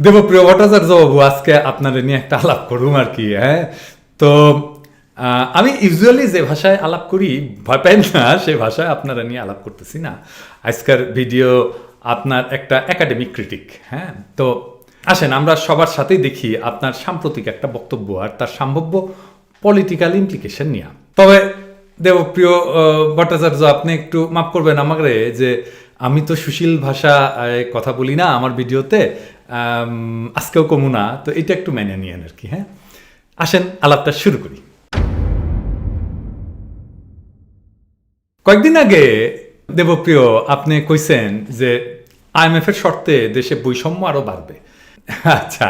দেবপ্রিয় ভট্টাচার্য বাবু আজকে আপনাদের নিয়ে একটা আলাপ করুম আর কি হ্যাঁ? তো আমি ইউজুয়ালি যে ভাষায় আলাপ করি, ভয় পাই না, সে ভাষায় আপনারা নিয়ে আলাপ করতেছি না। আজকের ভিডিও আপনার একটা একাডেমিক ক্রিটিক হ্যাঁ? তো, আসেন, আমরা সবার সাথেই দেখি আপনার সাম্প্রতিক একটা বক্তব্য আর তার সম্ভাব্য পলিটিক্যাল ইমপ্লিকেশন নিয়ে। তবে দেবপ্রিয় ভট্টাচার্য, আপনি একটু মাফ করবেন আমাকে যে আমি তো সুশীল ভাষা কথা বলি না আমার ভিডিওতে আজকেও কমু না, তো এটা একটু মেনে নিয়েন আর কি হ্যাঁ? আসেন, আলাপটা শুরু করি। কয়েকদিন আগে, দেবপ্রিয়, আপনি কইছেন যে আইএমএফ এর শর্তে দেশে বৈষম্য আরও বাড়বে। আচ্ছা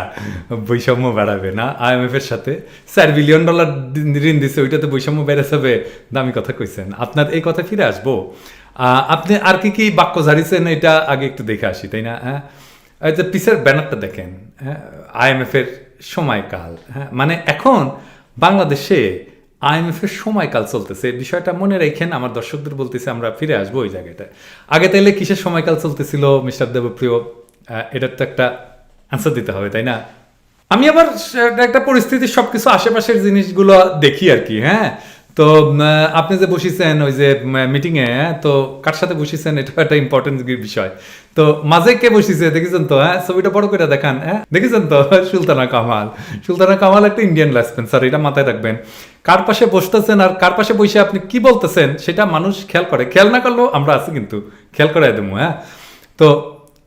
বৈষম্য বাড়াবে, না? আইএমএফ এর সাথে চার বিলিয়ন ডলার ঋণ দিছে, ওইটাতে বৈষম্য বেড়ে যাবে দামি কথা কইছেন। আপনার এই কথা ফিরে আসব। আপনি আর কি কি বাক্য ঝাড়িছেন, এটা আগে একটু দেখে আসি, তাই না? হ্যাঁ? যে পিসের ব্যানারটা দেখেন হ্যাঁ? আইএমএফ এর সময়কাল হ্যাঁ? মানে এখন বাংলাদেশে আইএমএফ এর সময়কাল চলতেছে। বিষয়টা মনে রেখেন, আমার দর্শকদের বলতেছে, আমরা ফিরে আসব ওই জায়গাটায়। আগে তাইলে কিসের সময়কাল চলতেছিল, মিস্টার দেবপ্রিয়? এটার তো একটা আনসার দিতে হবে, তাই না? আমি আবার একটা পরিস্থিতির সবকিছু আশেপাশের জিনিসগুলো দেখি আর কি হ্যাঁ? তো আপনি যে বসেছেন ওই যে মিটিংয়ে তো কার সাথে বসেছেন? এটা একটা ইম্পর্টেন্ট বিষয়। তো মাঝে কে বসেছে, দেখেছেন তো হ্যাঁ? ছবিটা বড় করে দেখান হ্যাঁ? দেখেছেন তো? সুলতানা কামাল। সুলতানা কামাল একটা ইন্ডিয়ান স্যার এটা মাথায় রাখবেন। কার পাশে বসতেছেন আর কার পাশে বসে আপনি কি বলতেছেন, সেটা মানুষ খেয়াল করে। খেয়াল না করলেও আমরা আছি কিন্তু, খেয়াল করে দেবো হ্যাঁ? তো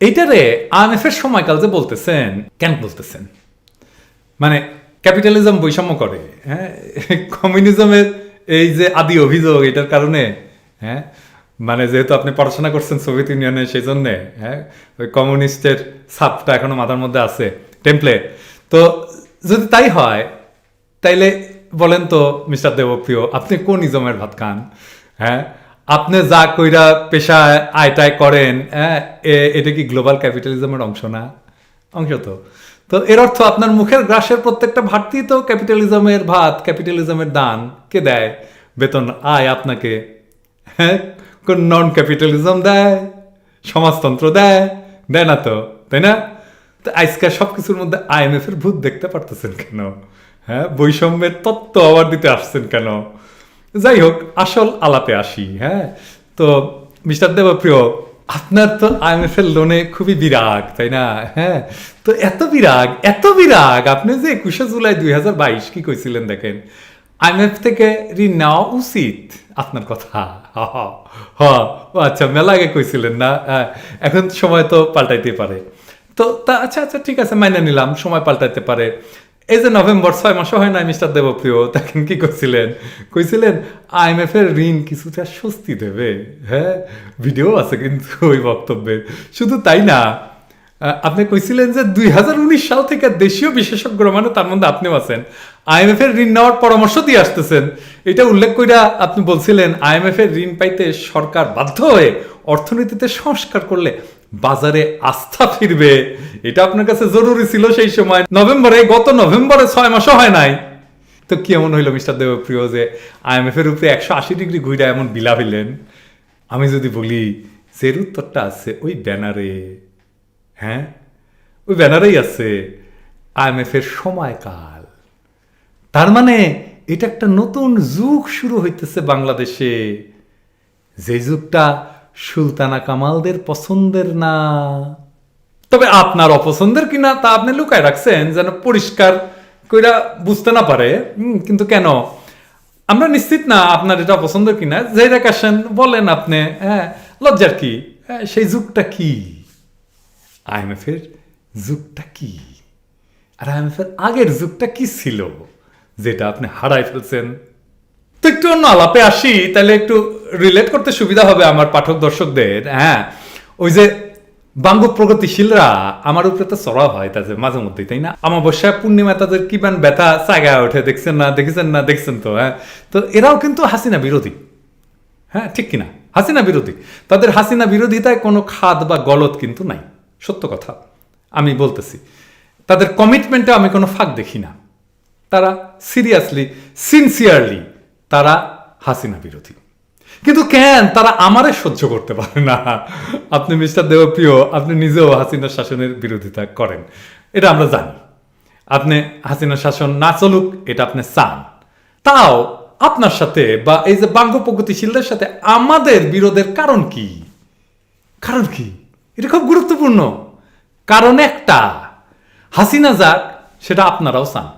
এইটারে আইএমএফ এর সময়কাল যে বলতেছেন, কেন বলতেছেন? মানে ক্যাপিটালিজম বৈষম্য করে হ্যাঁ? কমিউনিজমের এই যে আদি অভিযোগ, এটার কারণে হ্যাঁ? মানে যেহেতু আপনি পড়াশোনা করছেন সোভিয়েত ইউনিয়নে সেই জন্যে হ্যাঁ? ওই কমিউনিস্টের ছাপটা এখনও মাথার মধ্যে আছে টেমপ্লেট তো যদি তাই হয়, তাইলে বলেন তো, মিস্টার দেবপ্রিয়, আপনি কোন ইজমের ভাত খান হ্যাঁ? আপনি যা কইরা পেশায় আয়টায় করেন হ্যাঁ এটা কি গ্লোবাল ক্যাপিটালিজমের অংশ না? অংশ তো। তো এর অর্থ আপনার মুখের গ্রাসের প্রত্যেকটা ভাতটি তো ক্যাপিটালিজমের ভাত ক্যাপিটালিজমের দান কে দেয়? বেতন আয় আপনাকে হ্যাঁ কোন নন ক্যাপিটালিজম দেয়, সমাজতন্ত্র দেয় দেয় না তো, তাই না? তো আজকাল সব কিছুর মধ্যে আইএমএফ এর ভূত দেখতে পারতেছেন কেন? হ্যাঁ বৈষম্যের তত্ত্ব আবার দিতে আসছেন কেন? যাই হোক আসল আলাপে আসি হ্যাঁ? তো মিস্টার দেবপ্রিয় আপনার তো আইএমএফ এর লোনে খুবই বিরাগ তাই না? হ্যাঁ? তো এত বিরাগ এত বিরাগ! আপনি যে একুশে জুলাই দুই হাজার বাইশ কি কইছিলেন দেখেন? আইএমএফ থেকে ঋণ নেওয়া উচিত আপনার কথা। হ ও আচ্ছা মেলা আগে কইছিলেন না? হ্যাঁ, এখন সময় তো পাল্টাইতে পারে। তো তা আচ্ছা আচ্ছা ঠিক আছে মাইনে নিলাম সময় পাল্টাইতে পারে। এই যে নভেম্বর ছয় মাসও হয় না মিস্টার দেবপ্রিয় তখন কি করছিলেন কইছিলেন আইএমএফ এর ঋণ কিছুটা স্বস্তি দেবে। হ্যাঁ ভিডিও আছে কিন্তু ওই বক্তব্যের শুধু তাই না আপনি কইছিলেন যে দুই হাজার উনিশ সাল থেকে দেশীয় বিশেষজ্ঞ মানে তার মধ্যে আপনিও আছেন আইএমএফ এর ঋণ নেওয়ার পরামর্শ দিয়ে আসতেছেন। এটা উল্লেখ কইরা আপনি বলছিলেন আইএমএফ এর ঋণ পাইতে সরকার বাধ্য হয়ে অর্থনীতিতে সংস্কার করলে বাজারে আস্থা ফিরবে। এটা আপনার কাছে জরুরি ছিল সেই সময়। নভেম্বরে, গত নভেম্বরে ছয় মাসও হয় নাই। তো কি এমন হইল মিস্টার দেবপ্রিয় যে আইএমএফ এর উপরে একশো আশি ডিগ্রি ঘুরে এমন বিলা হইলেন আমি যদি বলি যে উত্তরটা আছে ওই ব্যানারে। হ্যাঁ? ওই ব্যানারেই আছে আইএমএফ এর সময়কাল। তার মানে এটা একটা নতুন যুগ শুরু হইতেছে বাংলাদেশে। যে যুগটা সুলতানা কামালদের পছন্দের না। তবে আপনার অপছন্দের কিনা তা আপনি লুকায় রাখছেন যেন পরিষ্কার কইরা বুঝতে না পারে। কিন্তু কেন? আমরা নিশ্চিত না আপনার এটা পছন্দ কিনা। যে রেখাসেন বলেন আপনি হ্যাঁ লজ্জার কি? হ্যাঁ, সেই যুগটা কি? আইএমএফ এর যুগটা কি? আর আইএমএফ এর আগের যুগটা কি ছিল যেটা আপনি হারাই ফেলছেন? তো একটু অন্য আলাপে আসি তাহলে একটু রিলেট করতে সুবিধা হবে আমার পাঠক দর্শকদের। হ্যাঁ ওই যে বাঙ্গ প্রগতিশীলরা, আমার উপরে তো চড়া হয় তাদের মাঝে মধ্যেই, তাই না? অমাবস্যা, পূর্ণিমা, তাদের কি মান ব্যথা চাগায় ওঠে, দেখছেন না, দেখেছেন না, দেখছেন তো হ্যাঁ? তো এরাও কিন্তু হাসিনা বিরোধী। হ্যাঁ ঠিক কিনা? হাসিনা বিরোধী। তাদের হাসিনা বিরোধিতায় কোনো খাদ বা গলত কিন্তু নাই। সত্য কথা। আমি বলতেছি, তাদের কমিটমেন্টে আমি কোনো ফাঁক দেখি না। তারা সিরিয়াসলি সিনসিয়ারলি তারা হাসিনা বিরোধী। কিন্তু কেন? তারা আমারে সহ্য করতে পারে না। আপনি মিস্টার দেবপ্রিয়, আপনি নিজেও হাসিনা শাসনের বিরোধিতা করেন। এটা আমরা জানি। আপনি হাসিনা শাসন না চলুক, এটা আপনি চান। তাও আপনার সাথে বা এই যে বাঙ্গ প্রগতিশীলদের সাথে আমাদের বিরোধের কারণ কি? কারণ কি? এটা খুব গুরুত্বপূর্ণ। কারণ একটা, হাসিনা যাক, সেটা আপনারাও চান।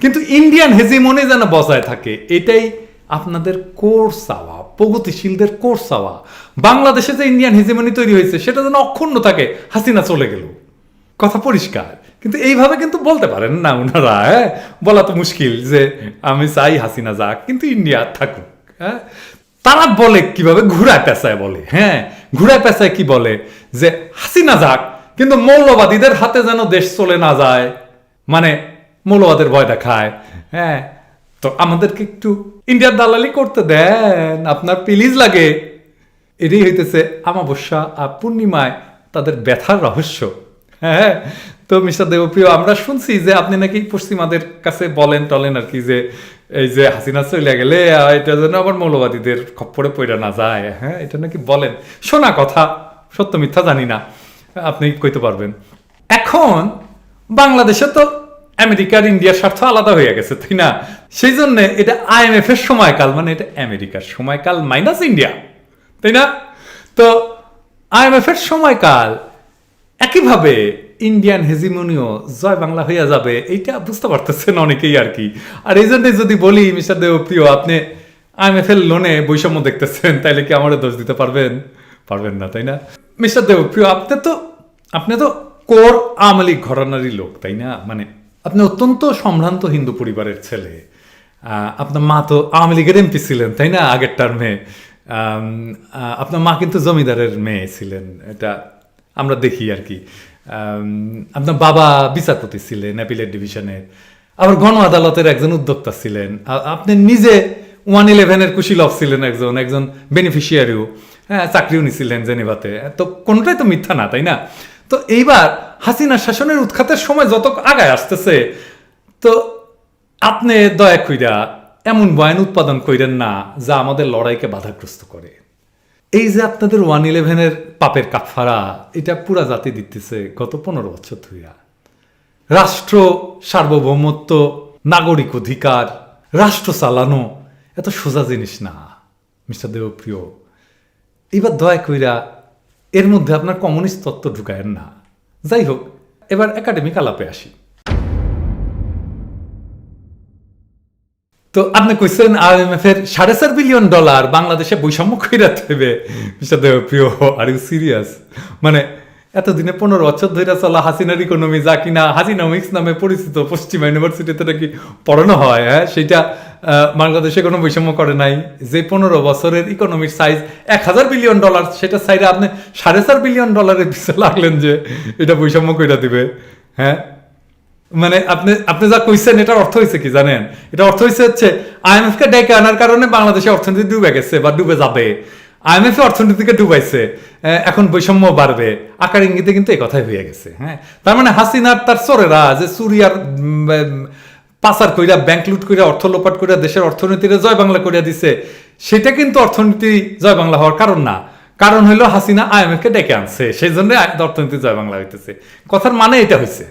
কিন্তু ইন্ডিয়ান হেজিমনি যেন বজায় থাকে, এটাই আপনাদের কোর চাওয়া, প্রগতিশীলদের কোর চাওয়া। বাংলাদেশে যে ইন্ডিয়ান হেজিমনি তৈরি হয়েছে, সেটা যেন অক্ষুণ্ণ থাকে, হাসিনা চলে গেল। কথা পরিষ্কার। কিন্তু এইভাবে কিন্তু বলতে পারেন না ওনারা হ্যাঁ? বলা তো মুশকিল যে আমি চাই হাসিনা যাক, কিন্তু ইন্ডিয়া থাকুক হ্যাঁ? তারা বলে কীভাবে? ঘুরায় পেঁচায় বলে হ্যাঁ? ঘুরায় পেঁচায় কি বলে? যে হাসিনা যাক, কিন্তু মৌলবাদীদের হাতে যেন দেশ চলে না যায়। মানে মৌলবাদের ভয় দেখায় হ্যাঁ? তো আমাদেরকে একটু ইন্ডিয়ার দালালি করতে দেন, আপনার প্লিজ লাগে। এটাই হইতেছে আমাবস্যা আর পূর্ণিমায় তাদের ব্যথার রহস্য। হ্যাঁ তো মিস্টার দেবপ্রিয়, আমরা শুনছি যে আপনি নাকি পশ্চিমাদের কাছে বলেন টলেন আর কি যে, এই যে হাসিনা চলে গেলে এটা যেন আবার মৌলবাদীদের খপ্পরে পড়ে না যায়। হ্যাঁ এটা নাকি বলেন। শোনা কথা, সত্য মিথ্যা জানি না। আপনি কইতে পারবেন। এখন বাংলাদেশে তো আমেরিকার ইন্ডিয়ার স্বার্থ আলাদা হয়ে গেছে, তাই না? সেই জন্য এটা আইএমএফ এর সময়কাল মানে এটা আমেরিকার সময়কাল মাইনাস ইন্ডিয়া, তাই না? তো আইএমএফ এর সময়কাল একইভাবে ইন্ডিয়ান হেজিমনিও জয় বাংলা হইয়া যাবে, এইটা বুঝতে পারতেছেন অনেকেই আর কি। আর এই জন্যই যদি বলি, মিস্টার দেব প্রিয় আপনি আইএমএফ এর লোনে বৈষম্য দেখতেছেন, তাইলে কি আমারও দোষ দিতে পারবেন? পারবেন না, তাই না? মিস্টার দেব প্রিয় আপনি তো আপনি তো কোর আমলিক ঘরানারই লোক, তাই না? মানে আপনি অত্যন্ত সম্ভ্রান্ত হিন্দু পরিবারের ছেলে। আপনার মা তো আওয়ামী লীগের এমপি ছিলেন, তাই না আগের টার্মে আপনার মা কিন্তু জমিদারের মেয়ে ছিলেন, এটা আমরা দেখি আর কি। আপনার বাবা বিচারপতি ছিলেন অ্যাপিলেট ডিভিশনের, আবার গণ আদালতের একজন উদ্যোক্তা ছিলেন। আপনি নিজে ওয়ান ইলেভেনের কুশীলভ ছিলেন একজন একজন বেনিফিশিয়ারিও হ্যাঁ চাকরিও নিছিলেন জেনেভাতে। তো কোনোটাই তো মিথ্যা না, তাই না? তো এইবার হাসিনা শাসনের উৎখাতের সময় যত আগায় আসতেছে, তো আপনি দয়া কইরা এমন বয়ান উৎপাদন কইরেন না যা আমাদের লড়াইকে বাধাগ্রস্ত করে। এই যে আপনাদের ওয়ান ইলেভেনের পাপের কাফারা এটা পুরা জাতি দিতেছে গত পনেরো বছর ধইরা রাষ্ট্র সার্বভৌমত্ব, নাগরিক অধিকার, রাষ্ট্র চালানো, এত সোজা জিনিস না, মিস্টার দেবপ্রিয়। এবার দয়া কইরা এর মধ্যে আপনার কমিউনিস্ট তত্ত্ব ঢুকায়েন না। যাই হোক এবার একাডেমিক আলাপে আসি। তো আপনি কইছেন আইএমএফ এর সাড়ে চার বিলিয়ন ডলার বাংলাদেশে বৈষম্য কইরা দেবে mister Debapriya are you serious মানে এতদিনে পনেরো বছর ধরে চলা হাসিনার ইকোনমি যা কিনা হাসিনমিক্স নামে পরিচিত পশ্চিমা ইউনিভার্সিটিতে নাকি পড়ানো হয় হ্যাঁ? সেটা বাংলাদেশে কোনো বৈষম্য করে নাই। যে পনেরো বছরের ইকোনমির সাইজ এক হাজার বিলিয়ন ডলার সেটা সাইডে আপনি সাড়ে চার বিলিয়ন ডলারের পিছিয়ে লাগলেন যে এটা বৈষম্য কইরা দিবে। হ্যাঁ? মানে আপনি আপনি যা কইছেন, এটার অর্থ হয়েছে কি জানেন? এটা অর্থ হয়েছে হচ্ছে আইএমএফ কে ডেকে আনার কারণে বাংলাদেশের অর্থনীতি ডুবে গেছে বা ডুবে যাবে। আইএমএফ অর্থনীতিকে ডুবাইছে। এখন বৈষম্য বাড়বে। আকার ইঙ্গিতে কিন্তু এই কথাই হয়ে গেছে। হ্যাঁ? তার মানে হাসিনার, তার চোরেরা যে সুরিয়ার পাচার কইরা ব্যাংক লুট কইরা, অর্থ লোপাট কইরা, দেশের অর্থনীতিরে জয় বাংলা কইরা দিছে। সেটা কিন্তু অর্থনীতি জয় বাংলা হওয়ার কারণ না। কারণ হইল হাসিনা আইএমএফ কে ডেকে আনছে। সেই জন্য অর্থনীতি জয় বাংলা হইতেছে। কথার মানে এটা হয়েছে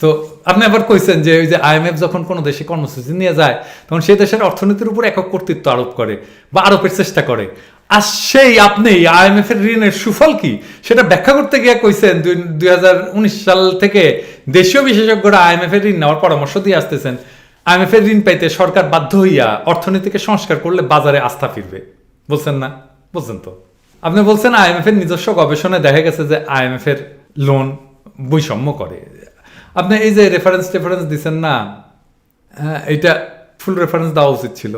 তো আপনি আবার কইছেন যে ওই যে আইএমএফ যখন কোনো দেশে কর্মসূচি নিয়ে যায়, তখন সেই দেশের অর্থনীতির উপর একক কর্তৃত্ব আরোপ করে বা আরোপের চেষ্টা করে। আর সেই আপনি আইএমএফ এর ঋণের সুফল কি? সেটা ব্যাখ্যা করতে গিয়ে কইছেন দুই হাজার উনিশ সাল থেকে দেশীয় বিশেষজ্ঞরা আইএমএফ এর ঋণ নেওয়ার পরামর্শ দিয়ে আসতেছেন। আইএমএফ এর ঋণ পাইতে সরকার বাধ্য হইয়া অর্থনীতিকে সংস্কার করলে বাজারে আস্থা ফিরবে। বলছেন না? বলছেন তো। আপনি বলছেন আইএমএফ এর নিজস্ব গবেষণায় দেখা গেছে যে আইএমএফ এর লোন বৈষম্য করে। আপনি এই যে রেফারেন্স টেফারেন্স দিচ্ছেন না এটা ফুল রেফারেন্স দেওয়া উচিত ছিল।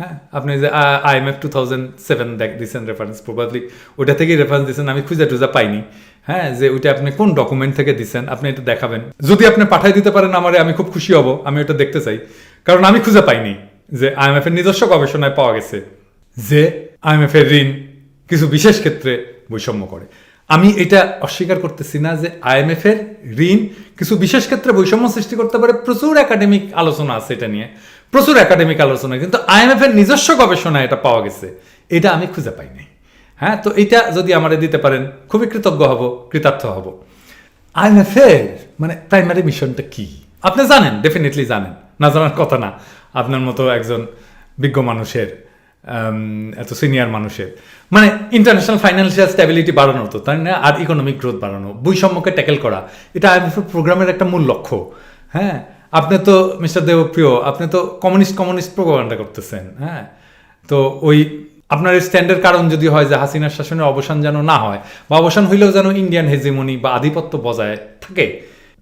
হ্যাঁ আপনি যে আইএমএফ টু থাউজেন্ড সেভেন দিচ্ছেন রেফারেন্স প্রবাবলি ওইটা থেকেই রেফারেন্স দিচ্ছেন আমি খুঁজে টুজা পাইনি। হ্যাঁ যে ওইটা আপনি কোন ডকুমেন্ট থেকে দিচ্ছেন আপনি এটা দেখাবেন। যদি আপনি পাঠাই দিতে পারেন আমারে, আমি খুব খুশি হব, আমি ওটা দেখতে চাই। কারণ আমি খুঁজে পাইনি যে আইএমএফ এর নিজস্ব গবেষণায় পাওয়া গেছে যে আইএমএফ এর ঋণ কিছু বিশেষ ক্ষেত্রে বৈষম্য করে। আমি এটা অস্বীকার করতেছি না যে আইএমএফ এর ঋণ কিছু বিশেষ ক্ষেত্রে বৈষম্য সৃষ্টি করতে পারে। প্রচুর একাডেমিক আলোচনা আছে এটা নিয়ে। প্রচুর একাডেমিক আলোচনা, কিন্তু আইএমএফ এর নিজস্ব গবেষণা এটা পাওয়া গেছে। এটা আমি খুঁজে পাইনি হ্যাঁ তো এটা যদি আমারে দিতে পারেন, খুবই কৃতজ্ঞ হব, কৃতার্থ হব। আইএমএফ এর মানে প্রাইমারি মিশনটা কি? আপনি জানেন ডেফিনেটলি জানেন। না জানার কথা না। আপনার মতো একজন বিজ্ঞ মানুষের। এত সিনিয়র মানুষের। মানে ইন্টারন্যাশনাল ফাইন্যান্সিয়াল স্ট্যাবিলিটি বাড়ানো তো, তাই না? আর ইকোনমিক গ্রোথ বাড়ানো, বৈষম্যকে ট্যাকেল করা, এটা আইএমএফ প্রোগ্রামের একটা মূল লক্ষ্য। হ্যাঁ? আপনি তো মিস্টার দেবপ্রিয়, আপনি তো কমিউনিস্ট কমিউনিস্ট প্রোপাগান্ডা করতেছেন হ্যাঁ? তো ওই আপনার স্ট্যান্ডের কারণ যদি হয় যে হাসিনার শাসনের অবসান যেন না হয়, বা অবসান হইলেও যেন ইন্ডিয়ান হেজিমনি বা আধিপত্য বজায় থাকে,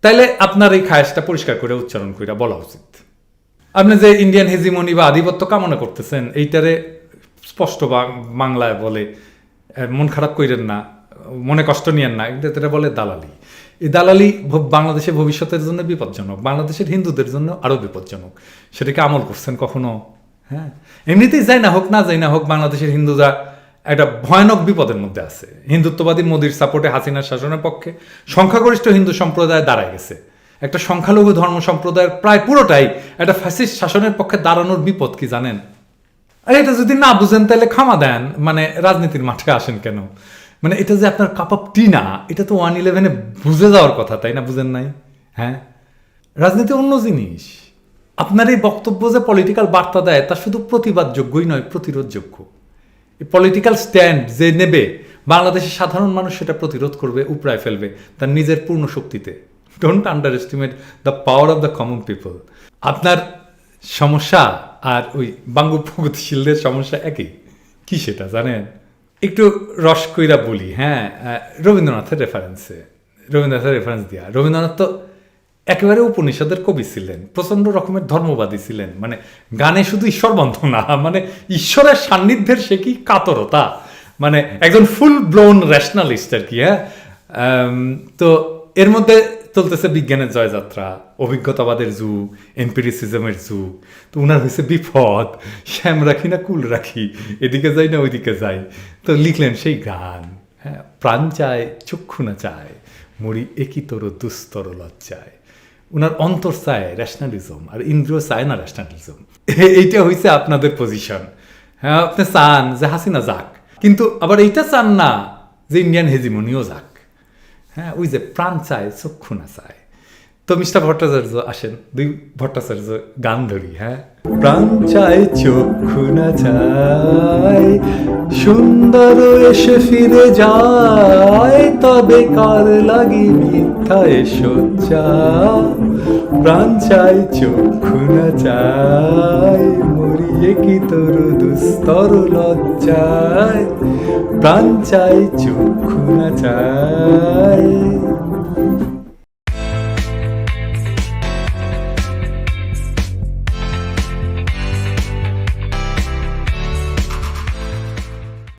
তাইলে আপনার এই খায়াসটা পরিষ্কার করে উচ্চারণ করে বলা উচিত। আপনি যে ইন্ডিয়ান হেজিমনি বা আধিপত্য কামনা করতেছেন, এইটারে স্পষ্ট বাংলায় বলে মন খারাপ কইরেন না, মনে কষ্ট নিয়েন না এটা বলে দালালি। এই দালালি বাংলাদেশের ভবিষ্যতের জন্য বিপজ্জনক, বাংলাদেশের হিন্দুদের জন্য আরও বিপজ্জনক। সেটাকে আমল করছেন কখনো? হ্যাঁ। এমনিতেই যাই না হোক, না যাই না হোক, বাংলাদেশের হিন্দুরা একটা ভয়ানক বিপদের মধ্যে আছে। হিন্দুত্ববাদী মোদির সাপোর্টে হাসিনার শাসনের পক্ষে সংখ্যাগরিষ্ঠ হিন্দু সম্প্রদায় দাঁড়ায় গেছে। একটা সংখ্যালঘু ধর্ম সম্প্রদায়ের প্রায় পুরোটাই একটা ফ্যাসিস্ট শাসনের পক্ষে দাঁড়ানোর বিপদ কি জানেন? আরে এটা যদি না বুঝেন তাহলে ক্ষমা দেন। মানে রাজনীতির মাঠে আসেন কেন? মানে এটা যে আপনার কাপ অফ টি না, এটা তো ওয়ান ইলেভেনে বুঝে যাওয়ার কথা, তাই না বুঝেন নাই? হ্যাঁ? রাজনীতি অন্য জিনিস। আপনার এই বক্তব্য যে পলিটিক্যাল বার্তা দেয়, তা শুধু প্রতিবাদযোগ্যই নয়, প্রতিরোধযোগ্য। এই পলিটিক্যাল স্ট্যান্ড যে নেবে, বাংলাদেশের সাধারণ মানুষ সেটা প্রতিরোধ করবে, উপড়ায় ফেলবে, তার নিজের পূর্ণ শক্তিতে। Don't underestimate the power of the common people আপনার সমস্যা আর ওই বাঙ্গু প্রগতিশীলদের সমস্যা একই? কি সেটা, জানেন? একটু রস কইরা বলি হ্যাঁ রবীন্দ্রনাথের রেফারেন্সে রবীন্দ্রনাথের রেফারেন্স দিয়া। রবীন্দ্রনাথ তো একেবারে উপনিষদের কবি ছিলেন প্রচণ্ড রকমের ধর্মবাদী ছিলেন মানে গানে শুধু ঈশ্বর বন্ধ না মানে ঈশ্বরের সান্নিধ্যের সে কি কাতরতা? মানে একজন ফুল ব্লোন রেশনালিস্ট আর কি হ্যাঁ? তো এর মধ্যে চলতেছে বিজ্ঞানের জয়যাত্রা, অভিজ্ঞতাবাদের যুগ এম্পিরিসিজমের যুগ তো উনার হয়েছে বিপদ, শ্যাম রাখি না কুল রাখি, এদিকে যাই না ওইদিকে যাই। তো লিখলেন সেই গান হ্যাঁ প্রাণ চায়, চক্ষু না চায় মরি একই তোর দুস্তর লজ্জায়। উনার অন্তর চায় র্যাশনালিজম আর ইন্দ্রিয় চায় না র্যাশনালিজম এইটা হয়েছে আপনাদের পজিশন হ্যাঁ আপনি চান যে হাসিনা যাক, কিন্তু আবার এইটা চান না যে ইন্ডিয়ান হেজিমনিও যাক। হ্যাঁ ওই যে প্রাণ চায়, চক্ষু না চায়। তো মিস্টার ভট্টাচার্য আসেন, দুই ভট্টাচার্য গান ধরি হ্যাঁ? প্রাণ চায়, চক্ষু না চায়। সুন্দর এসে ফিরে যায়, তবে কার লাগি মিথ্যায় সজ্জা প্রাণ চায়, চক্ষু না চায়, মরিয়ে কি তোর দুস্তর লজ্জায়? প্রাণ চায়, চক্ষু না চায়।